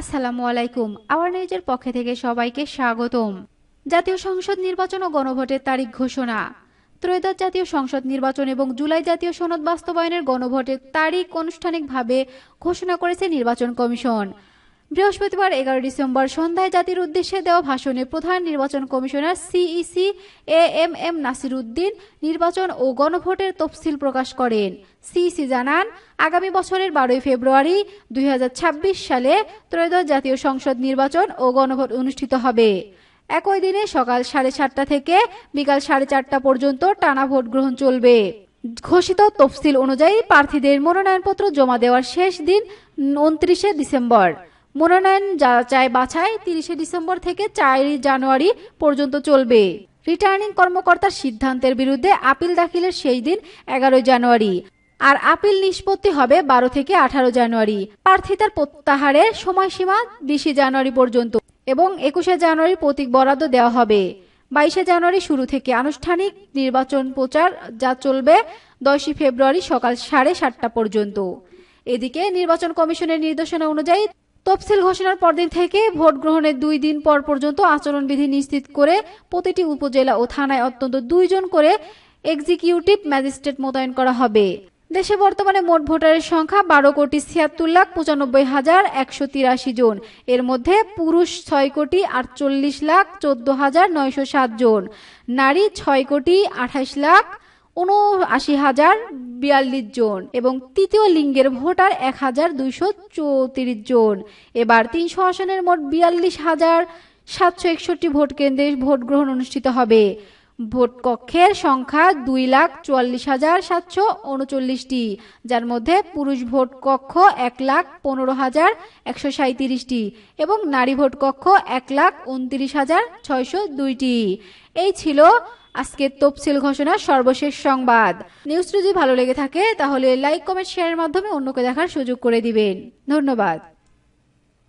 আসসালামু আলাইকুম। আওয়ার নিউজের পক্ষে থেকে সবাইকে স্বাগতম। জাতীয় সংসদ নির্বাচন ও গণভোটের তারিখ ঘোষণা। ত্রয়োদশ জাতীয় সংসদ নির্বাচন এবং জুলাই জাতীয় সনদ বাস্তবায়নের গণভোটের তারিখ আনুষ্ঠানিকভাবে ঘোষণা করেছে নির্বাচন কমিশন। বৃহস্পতিবার এগারো ডিসেম্বর সন্ধ্যায় জাতির উদ্দেশ্যে দেওয়া ভাষণে প্রধান নির্বাচন commissioner CEC A M M Nasir Uddin নির্বাচন ও গণভোটের তফসিল প্রকাশ করেন। সিইসি জানান, আগামী বছরের বারোই ফেব্রুয়ারি দু হাজার ছাব্বিশ সালে ত্রয়োদশ জাতীয় সংসদ নির্বাচন ও গণভোট অনুষ্ঠিত হবে। একই দিনে সকাল সাড়ে সাতটা থেকে বিকাল সাড়ে চারটা পর্যন্ত টানা ভোট গ্রহণ চলবে। ঘোষিত তফসিল অনুযায়ী প্রার্থীদের মনোনয়নপত্র জমা দেওয়ার শেষ দিন উনত্রিশে ডিসেম্বর। মনোনয়ন যাচাই বাছাই তিরিশে ডিসেম্বর থেকে চারই জানুয়ারি পর্যন্ত চলবে। রিটার্নিং কর্মকর্তার সিদ্ধান্তের বিরুদ্ধে আপিল দাখিলের সেই দিন এগারোই জানুয়ারি। আর আপিল নিষ্পত্তি হবে বারো থেকে আঠারো জানুয়ারি। প্রার্থিতার প্রত্যাহারের সময়সীমা বিশে জানুয়ারি পর্যন্ত এবং একুশে জানুয়ারি প্রতীক বরাদ্দ দেওয়া হবে। বাইশে জানুয়ারি শুরু থেকে আনুষ্ঠানিক নির্বাচন প্রচার যা চলবে দশই ফেব্রুয়ারি সকাল সাড়ে সাতটা পর্যন্ত। এদিকে নির্বাচন কমিশনের নির্দেশনা অনুযায়ী তফসিল ঘোষণার পরদিন থেকে ভোট গ্রহণের দুই দিন পর পর্যন্ত আচরণবিধি নিশ্চিত করে প্রতিটি উপজেলা ও থানায় অত্যন্ত দুইজন করে এক্সিকিউটিভ ম্যাজিস্ট্রেট মোতায়েন করা হবে। দেশে বর্তমানে মোট ভোটারের সংখ্যা বারো কোটি ছিয়াত্তর লাখ পঁচানব্বই হাজার একশো তিরাশি জন। এর মধ্যে পুরুষ ছয় কোটি আটচল্লিশ লাখ চোদ্দ হাজার নয়শো সাত জন। নারী ছয় কোটি আঠাশ লাখ উনআশি হাজার বিয়াল্লিশ জন এবং তৃতীয় লিঙ্গের ভোটার এক হাজার দুইশো চৌত্রিশ জন। এবার তিনশো আসনের মোট বিয়াল্লিশ হাজার সাতশো একষট্টি ভোট কেন্দ্রে ভোট গ্রহণ অনুষ্ঠিত হবে। ভোট কক্ষের সংখ্যা দুই লাখ চুয়াল্লিশ হাজার সাতশো উনচল্লিশটি, যার মধ্যে পুরুষ ভোট কক্ষ এক লাখ পনেরো হাজার একশো সাঁত্রিশটি এবং নারী ভোট কক্ষ এক লাখ উনত্রিশ হাজার ছয়শো দুইটি। এই ছিল আজকের তফসিল ঘোষণার সর্বশেষ সংবাদ। নিউজটি যদি ভালো লেগে থাকে, তাহলে লাইক, কমেন্ট, শেয়ারের মাধ্যমে অন্যকে দেখার সুযোগ করে দিবেন। ধন্যবাদ।